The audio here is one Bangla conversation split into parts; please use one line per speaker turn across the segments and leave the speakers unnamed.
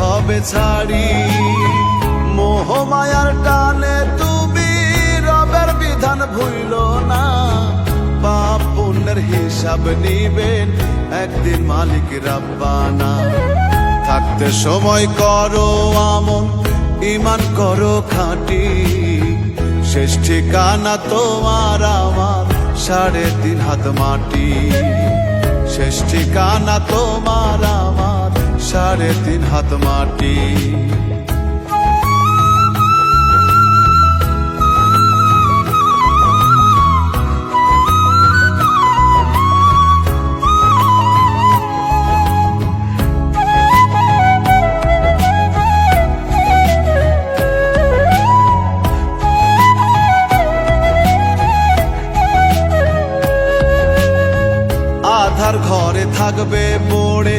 হবে ছাড়ি। মোহমায়ার টানে তুমি, রবের বিধান ভুইল না। পাপ পুণ্যের হিসাব নিবেন একদিন মালিক রাব্বানা। থাকতে সময় করো আমন ইমান করো খাঁটি। শেষ ঠিকানা তোমার আমার, সাড়ে তিন হাত মাটি। শেষ ঠিকানা তোমার আমার সাড়ে তিন হাত মাটি। আধার ঘরে থাকবে পড়ে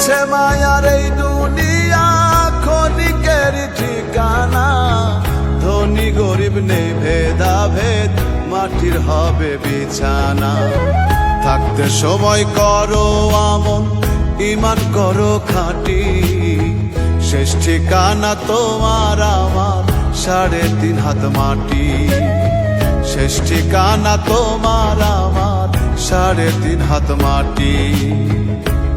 মিছে মায়ার এই দুনিয়া, ক্ষণিকের ঠিকানা। ধনী গরিব নেই ভেদা ভেদ মাটির হবে বিছানা। থাকতে সময় করো আমন ইমান করো খাঁটি। শেষ ঠিকানা তোমার আমার, সাড়ে তিন হাত মাটি। শেষ ঠিকানা তোমার আমার, সাড়ে তিন হাত মাটি।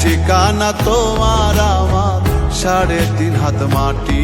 ঠিকানা তোমার আমার সাড়ে তিন হাত মাটি।